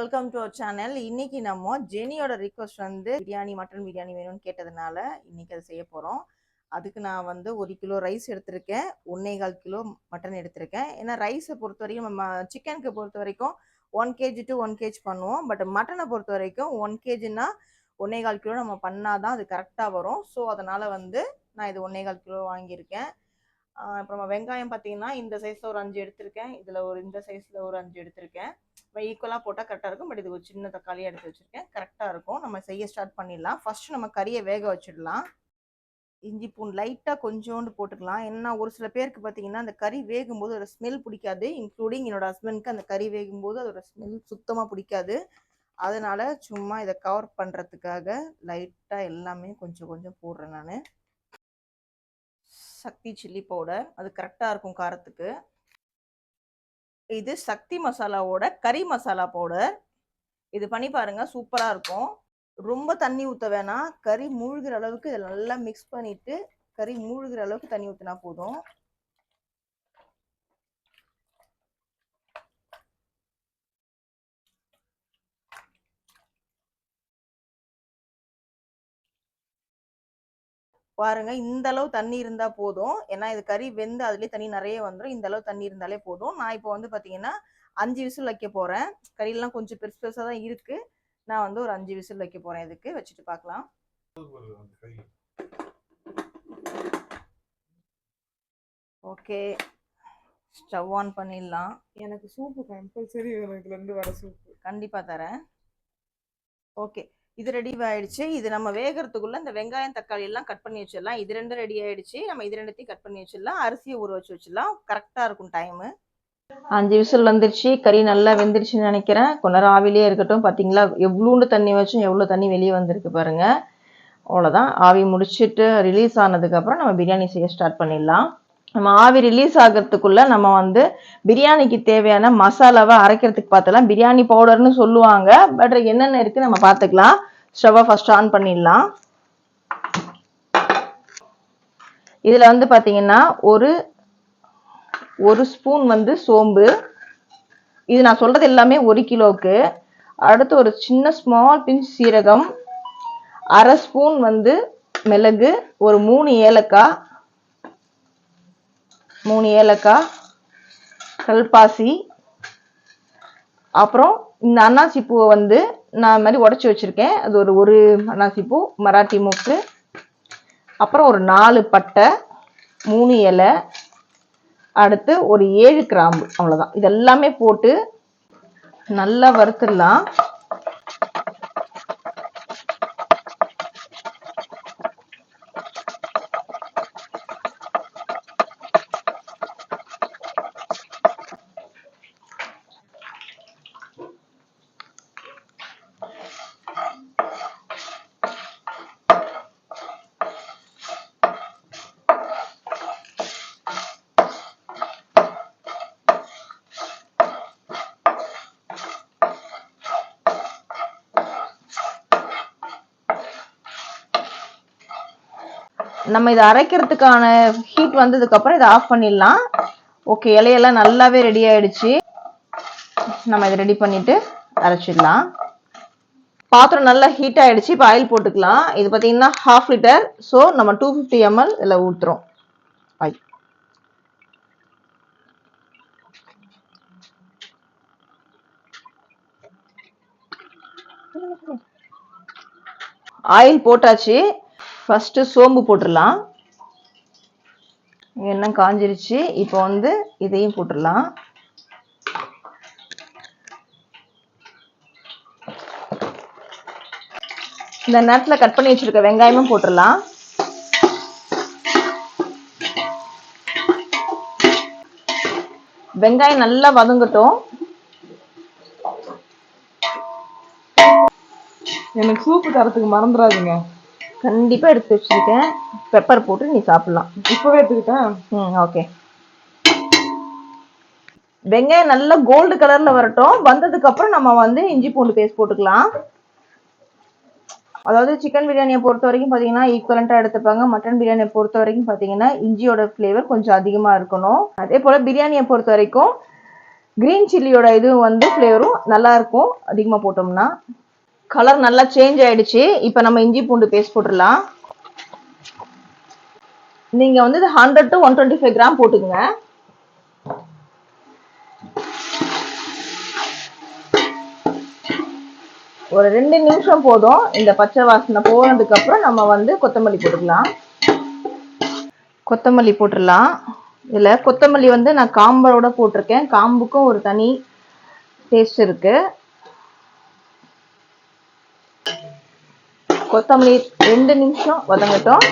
Welcome to our channel இன்னைக்கு நம்ம ஜெனியோட request வந்து பிரியாணி மட்டன் பிரியாணி வேணும்னு கேட்டதுனால இன்னைக்கு அதை செய்ய போகிறோம் அதுக்கு நான் வந்து ஒரு கிலோ ரைஸ் எடுத்திருக்கேன். ஒன்னே கால் கிலோ மட்டன் எடுத்திருக்கேன். ஏன்னா ரைஸை பொறுத்த வரைக்கும் நம்ம சிக்கனுக்கு பொறுத்த வரைக்கும் one KG to one KG பண்ணுவோம். பட் மட்டனை பொறுத்த வரைக்கும் ஒன் கேஜின்னா ஒன்னே கால் கிலோ நம்ம பண்ணால் தான் அது கரெக்டாக வரும். ஸோ அதனால் வந்து நான் இது ஒன்னே கால் கிலோ வாங்கியிருக்கேன். அப்புறமா வெங்காயம் பார்த்தீங்கன்னா இந்த சைஸில் ஒரு அஞ்சு எடுத்திருக்கேன். இதில் ஒரு இந்த சைஸில் ஒரு அஞ்சு எடுத்திருக்கேன். ஈக்குவலாக போட்டால் கரெக்டாக இருக்கும். பட் இது ஒரு சின்ன தக்காளியாக எடுத்து வச்சுருக்கேன். கரெக்டாக இருக்கும். நம்ம செய்ய ஸ்டார்ட் பண்ணிடலாம். ஃபஸ்ட்டு நம்ம கறியை வேக வச்சிடலாம். இஞ்சி பூண்டு லைட்டாக கொஞ்சோண்டு போட்டுக்கலாம். ஏன்னா ஒரு சில பேருக்கு பார்த்தீங்கன்னா அந்த கறி வேகும்போது அதோட ஸ்மெல் பிடிக்காது. இன்க்ளூடிங் என்னோட ஹஸ்பண்ட்க்கு அந்த கறி வேகும்போது அதோட ஸ்மெல் சுத்தமாக பிடிக்காது. அதனால் சும்மா இதை கவர் பண்ணுறதுக்காக லைட்டாக எல்லாமே கொஞ்சம் கொஞ்சம் போடுறேன் நான். சக்தி சில்லி பவுடர் அது கரெக்டாக இருக்கும் காரத்துக்கு. இது சக்தி மசாலாவோட கறி மசாலா பவுடர் இது பண்ணி பாருங்கள் சூப்பராக இருக்கும். ரொம்ப தண்ணி ஊற்ற வேணாம். கறி மூழ்கிற அளவுக்கு இதில் நல்லா மிக்ஸ் பண்ணிவிட்டு கறி மூழ்கிற அளவுக்கு தண்ணி ஊற்றினா போதும். பாருங்க இந்த அளவு தண்ணி இருந்தா போதும். ஏன்னா இது கறி வெந்து அதுலயே தண்ணி நிறைய வந்துடும் இந்த அளவு தண்ணி இருந்தாலே போதும். நான் இப்போ வந்து பாத்தீங்கன்னா அஞ்சு விசில் வைக்க போறேன். கறியெல்லாம் கொஞ்சம் பெருசு பெருசா தான் இருக்கு. நான் வந்து ஒரு அஞ்சு விசில் வைக்க போறேன் இதுக்கு. வச்சுட்டு பார்க்கலாம் ஓகே. ஸ்டவ் ஆன் பண்ணிடலாம். எனக்கு சூப்பு கம்பல்சரி இருந்து வர சூப்பு. கண்டிப்பா தரேன். ஓகே. இது ரெடி ஆயிடுச்சு. இது நம்ம வேகிறதுக்குள்ள இந்த வெங்காயம் தக்காளி எல்லாம் கட் பண்ணி வச்சிடலாம். இது ரெண்டும் ரெடி ஆயிடுச்சு. நம்ம இது ரெண்டுத்தையும் கட் பண்ணி வச்சிடலாம். அரிசியை ஊற வச்சு வச்சிடலாம். கரெக்டா இருக்கும் டைமு அஞ்சு விசில் வந்துருச்சு. கறி நல்லா வெந்துருச்சுன்னு நினைக்கிறேன். கொஞ்ச நேரம் ஆவிலே இருக்கட்டும். பார்த்தீங்களா எவ்வளோண்டு தண்ணி வச்சும் எவ்வளோ தண்ணி வெளியே வந்திருக்கு பாருங்க. அவ்வளோதான். ஆவி முடிச்சுட்டு ரிலீஸ் ஆனதுக்கப்புறம் நம்ம பிரியாணி செய்ய ஸ்டார்ட் பண்ணிடலாம். நம்ம ஆவி ரிலீஸ் ஆகிறதுக்குள்ள நம்ம வந்து பிரியாணிக்கு தேவையான மசாலாவை அரைக்கிறதுக்கு பார்த்தலாம் பிரியாணி பவுடர்னு சொல்லுவாங்க. பட் என்னென்ன இருக்கு நம்ம பார்த்துக்கலாம். ஸ்டவ்வை ஃபர்ஸ்ட் ஆன் பண்ணிடலாம். இதில் வந்து பார்த்தீங்கன்னா ஒரு ஒரு ஸ்பூன் வந்து சோம்பு. இது நான் சொல்கிறது எல்லாமே ஒரு கிலோவுக்கு. அடுத்து ஒரு சின்ன ஸ்மால் பிஞ்ச் சீரகம். அரை ஸ்பூன் வந்து மிளகு. ஒரு மூணு ஏலக்காய். மூணு ஏலக்காய் கல்பாசி அப்புறம் இந்த அன்னாசி பூவை வந்து நான் மாதிரி உடச்சி வச்சுருக்கேன். அது ஒரு ஒரு அன்னாசி பூ மராட்டி மூக்கு. அப்புறம் ஒரு நாலு பட்டை மூணு இலை அடுத்து ஒரு ஏழு கிராம்பு அவ்வளோதான் இதெல்லாமே போட்டு நல்லா வறுத்துடலாம். நம்ம இதை அரைக்கிறதுக்கான ஹீட் வந்ததுக்கப்புறம் இதை ஆஃப் பண்ணிடலாம். ஓகே இலையெல்லாம் நல்லாவே ரெடி ஆயிடுச்சு. நம்ம இதை ரெடி பண்ணிட்டு அரைச்சிடலாம். பாத்திரம் நல்லா ஹீட் ஆயிடுச்சு இப்போ ஆயில் போட்டுக்கலாம். இது பார்த்தீங்கன்னா ஹாஃப் லிட்டர் ஸோ நம்ம டூ ஃபிஃப்டி எம்எல் இதில் ஊற்றுறோம் ஆயில் ஆயில் போட்டாச்சு. ஃபர்ஸ்ட் சோம்பு போட்டுடலாம். எண்ணெய் காஞ்சிருச்சு. இப்போ வந்து இதையும் போட்டுடலாம். இந்த நேரத்தில் கட் பண்ணி வச்சிருக்க வெங்காயமும் போட்டுடலாம். வெங்காயம் நல்லா வதங்கட்டும். எனக்கு சூப்பு தரத்துக்கு மறந்துடாதீங்க. கண்டிப்பா எடுத்து வச்சிருக்கேன் பெப்பர் போட்டு நீ சாப்பிடலாம். இப்பவே எடுத்துக்கிட்டேன் ம் ஓகே வெங்காயம் நல்லா கோல்டு கலர்ல வரட்டும். வந்ததுக்கு அப்புறம் நம்ம வந்து இஞ்சி பூண்டு பேஸ்ட் போட்டுக்கலாம். அதாவது சிக்கன் பிரியாணியை பொறுத்த வரைக்கும் பார்த்தீங்கன்னா ஈக்குவலண்ட்டாக எடுத்துப்பாங்க. மட்டன் பிரியாணியை பொறுத்த வரைக்கும் பார்த்தீங்கன்னா இஞ்சியோட ஃப்ளேவர் கொஞ்சம் அதிகமாக இருக்கணும். அதே போல் பிரியாணியை பொறுத்த வரைக்கும் கிரீன் சில்லியோட இது வந்து ஃப்ளேவரும் நல்லா இருக்கும். அதிகமாக போட்டோம்னா. கலர் நல்லா சேஞ்ச் ஆயிடுச்சு. இப்போ நம்ம இஞ்சி பூண்டு பேஸ்ட் போட்டுடலாம். நீங்க வந்து இது hundred to one twenty five gram போட்டுக்கோங்க. ஒரு ரெண்டு நிமிஷம் போதும். இந்த பச்சை வாசனை போனதுக்கு அப்புறம் நம்ம வந்து கொத்தமல்லி போட்டுக்கலாம். கொத்தமல்லி போட்டுடலாம். இதுல கொத்தமல்லி வந்து நான் காம்போட போட்டிருக்கேன். காம்புக்கும் ஒரு தனி டேஸ்ட் இருக்குது கொத்தமல்லி ரெண்டு நிமிஷம் வதங்கட்டும்.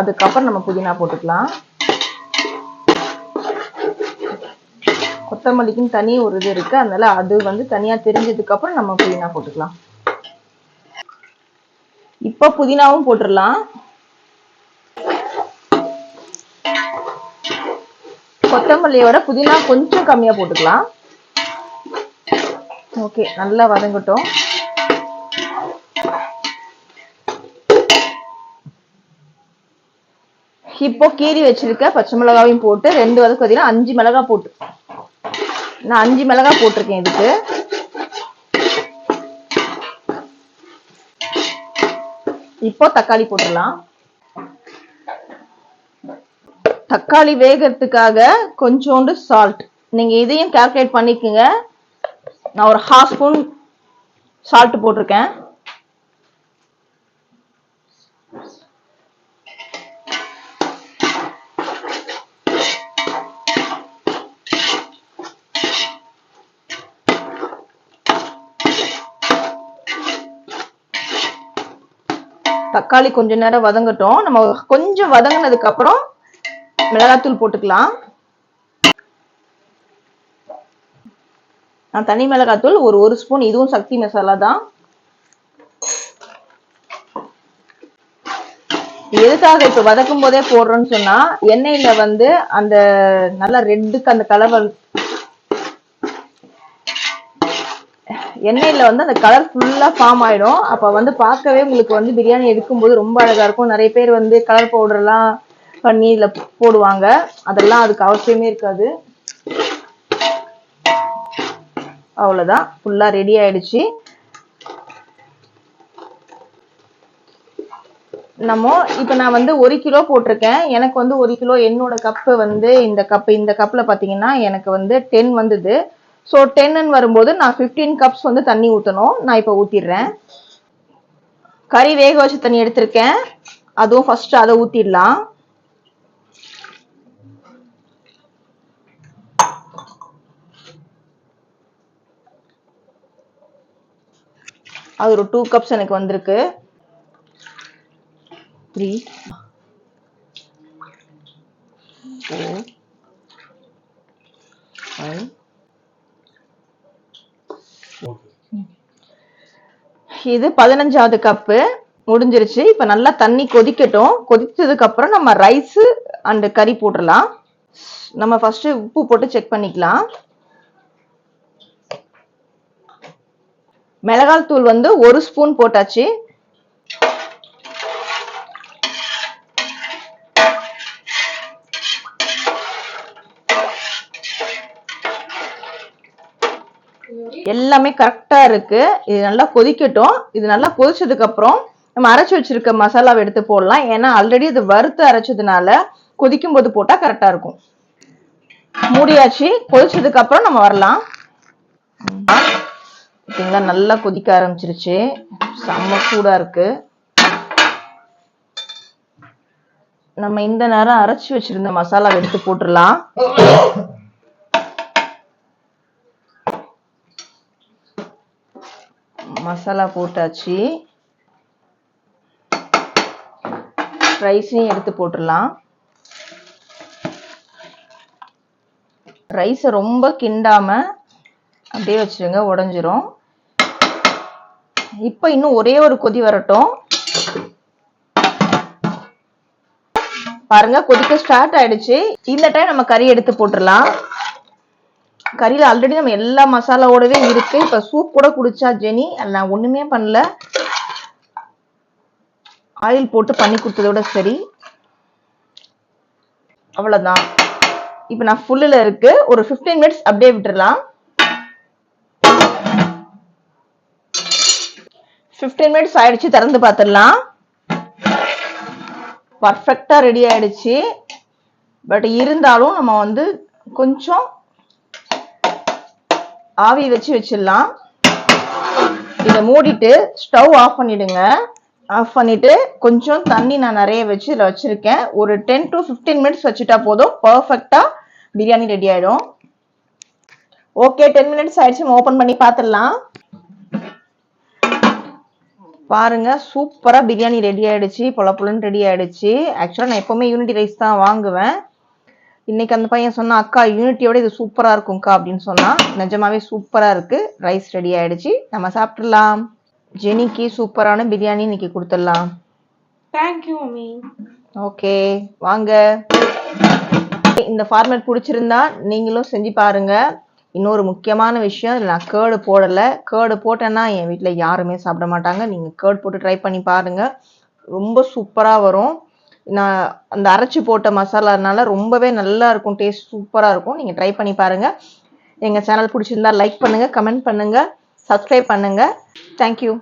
அதுக்கப்புறம் நம்ம புதினா போட்டுக்கலாம். கொத்தமல்லிக்குன்னு தனி ஒரு இது இருக்கு. அதனால அது வந்து தனியா தெரிஞ்சதுக்கு அப்புறம் நம்ம புதினா போட்டுக்கலாம். இப்போ புதினாவும் போட்டுடலாம். கொத்தமல்லியோட புதினா கொஞ்சம் கம்மியா போட்டுக்கலாம். ஓகே நல்லா வதங்கட்டும். இப்போ கீரி வச்சிருக்க பச்சை மிளகாவையும் போட்டு ரெண்டு வதக்கு பார்த்தீங்கன்னா அஞ்சு மிளகாய் போட்டு. நான் அஞ்சு மிளகாய் போட்டிருக்கேன் இதுக்கு. இப்போ தக்காளி போட்டுடலாம். தக்காளி வேகிறதுக்காக கொஞ்சோண்டு சால்ட் நீங்க இதையும் கால்குலேட் பண்ணிக்கோங்க. நான் ஒரு ஹாஃப் ஸ்பூன் சால்ட் போட்டிருக்கேன். தக்காளி கொஞ்ச நேரம் வதங்கட்டும். நம்ம கொஞ்சம் வதங்கினதுக்கு அப்புறம் மிளகாத்தூள் போட்டுக்கலாம். நான் தனி மிளகாத்தூள் ஒரு ஒரு ஸ்பூன். இதுவும் சக்தி மசாலா தான். எதுக்காக இப்ப வதக்கும் போதே போடுறோம்னு சொன்னா எண்ணெயில வந்து அந்த நல்லா ரெட்டுக்கு அந்த கலர் எண்ணெயில் வந்து அந்த கலர் ஃபுல்லா ஃபார்ம் ஆயிடும். அப்ப வந்து பார்க்கவே உங்களுக்கு வந்து பிரியாணி எடுக்கும்போது ரொம்ப அழகா இருக்கும். நிறைய பேர் வந்து கலர் பவுடர் எல்லாம் பண்ணி இதுல போடுவாங்க. அதெல்லாம் அதுக்கு அவசியமே இருக்காது. அவ்வளவுதான். ஃபுல்லாக ரெடி ஆயிடுச்சு. நம்ம இப்ப நான் வந்து ஒரு கிலோ போட்டிருக்கேன். எனக்கு வந்து ஒரு கிலோ என்னோட கப்பு வந்து இந்த கப்பு இந்த கப்ல பாத்தீங்கன்னா எனக்கு வந்து டென் வந்தது. ஸோ டென்னு வரும்போது நான் ஃபிஃப்டீன் கப்ஸ் வந்து தண்ணி ஊற்றணும் நான் இப்போ ஊற்றிடுறேன் கறி வேக வச்ச தண்ணி எடுத்திருக்கேன். அதுவும் ஃபர்ஸ்ட் அதை ஊற்றிடலாம் அது ஒரு டூ கப்ஸ் எனக்கு வந்திருக்கு. த்ரீ ஃபோர் இது பதினஞ்சாவது கப்பு முடிஞ்சிருச்சு. இப்ப நல்லா தண்ணி கொதிக்கட்டும். கொதிச்சதுக்கு அப்புறம் நம்ம ரைஸ் அண்ட் கறி போட்டுடலாம். நம்ம ஃபர்ஸ்ட் உப்பு போட்டு செக் பண்ணிக்கலாம். மிளகாய் தூள் வந்து ஒரு ஸ்பூன் போட்டாச்சு. எல்லாமே கரெக்டா இருக்கு. இது நல்லா கொதிக்கட்டும். இது நல்லா கொதிச்சதுக்கு அப்புறம் நம்ம அரைச்சு வச்சிருக்க மசாலாவை எடுத்து போடலாம். ஏன்னா ஆல்ரெடி இது வறுத்து அரைச்சதுனால கொதிக்கும் போது போட்டா கரெக்டா இருக்கும். மூடியாச்சு. கொதிச்சதுக்கு அப்புறம் நம்ம வரலாம். ஓகேங்களா நல்லா கொதிக்க ஆரம்பிச்சிருச்சு. செம்ம சூடா இருக்கு. நம்ம இந்த நேரம் அரைச்சு வச்சிருந்த மசாலாவை எடுத்து போட்டுடலாம். மசாலா போட்டாச்சு. ரைஸையும் எடுத்து போட்டுடலாம். ரைஸை ரொம்ப கிண்டாம அப்படியே வச்சிருங்க உடஞ்சிரும். இப்போ இன்னும் ஒரே ஒரு கொதி வரட்டும். பாருங்க கொதிக்க ஸ்டார்ட் ஆயிடுச்சு. இந்த டைம் நம்ம கறி எடுத்து போட்டுடலாம். கறியில் ஆல்ரெடி நம்ம எல்லா மசாலாவோடவே இருக்கு. இப்போ சூப் கூட குடிச்சா ஜெனி நான் ஒன்றுமே பண்ணல. ஆயில் போட்டு பண்ணி கொடுத்ததோட சரி. அவ்வளோதான் இப்போ நான் ஃபுல்லில் இருக்கு. ஒரு 15 மினிட்ஸ் அப்படியே விட்டுறலாம். 15 மினிட்ஸ் ஆயிடுச்சு திறந்து பார்த்துடலாம். பர்ஃபெக்டாக ரெடி ஆயிடுச்சு. பட் இருந்தாலும் நம்ம வந்து கொஞ்சம் ஆவி வச்சு வச்சிடலாம். இதை மூடிட்டு ஸ்டவ் ஆஃப் பண்ணிடுங்க. ஆஃப் பண்ணிட்டு கொஞ்சம் தண்ணி நான் நிறைய வச்சு இதில் வச்சிருக்கேன். ஒரு டென் டு 15 மினிட்ஸ் வச்சுட்டா போதும். பர்ஃபெக்டாக பிரியாணி ரெடி ஆயிடும். ஓகே டென் மினிட்ஸ் ஆயிடுச்சு. நம்ம ஓப்பன் பண்ணி பார்த்துடலாம். பாருங்க சூப்பராக பிரியாணி ரெடி ஆயிடுச்சு. பொல பொலன்னு ரெடி ஆயிடுச்சு ஆக்சுவலாக நான் எப்போவுமே யூனிட்டி ரைஸ் தான் வாங்குவேன். இன்னைக்கு அந்த பையன் சொன்னா அக்கா யூனிட்டியோட இது சூப்பரா இருக்கும்க்கா அப்படின்னு சொன்னா நிஜமாவே சூப்பரா இருக்கு. ரைஸ் ரெடி ஆயிடுச்சு. நம்ம சாப்பிட்டுடலாம். ஜெனிக்கு சூப்பரான பிரியாணி இன்னைக்கு கொடுத்துடலாம். Thank you mummy. ஓகே வாங்க. இந்த ஃபார்மேட் பிடிச்சிருந்தா நீங்களும் செஞ்சு பாருங்க. இன்னொரு முக்கியமான விஷயம் இதுல நான் கேர்டு போடல. கேர்டு போட்டேன்னா என் வீட்டில் யாருமே சாப்பிட மாட்டாங்க. நீங்க கேர்டு போட்டு ட்ரை பண்ணி பாருங்க. ரொம்ப சூப்பரா வரும். நான் அந்த அரைச்சி போட்ட மசாலானால ரொம்பவே நல்லா இருக்கும் டேஸ்ட் சூப்பராக இருக்கும். நீங்கள் ட்ரை பண்ணி பாருங்கள் எங்கள் சேனல் பிடிச்சிருந்தா லைக் பண்ணுங்கள் கமெண்ட் பண்ணுங்கள் சப்ஸ்கிரைப் பண்ணுங்கள் தேங்க்யூ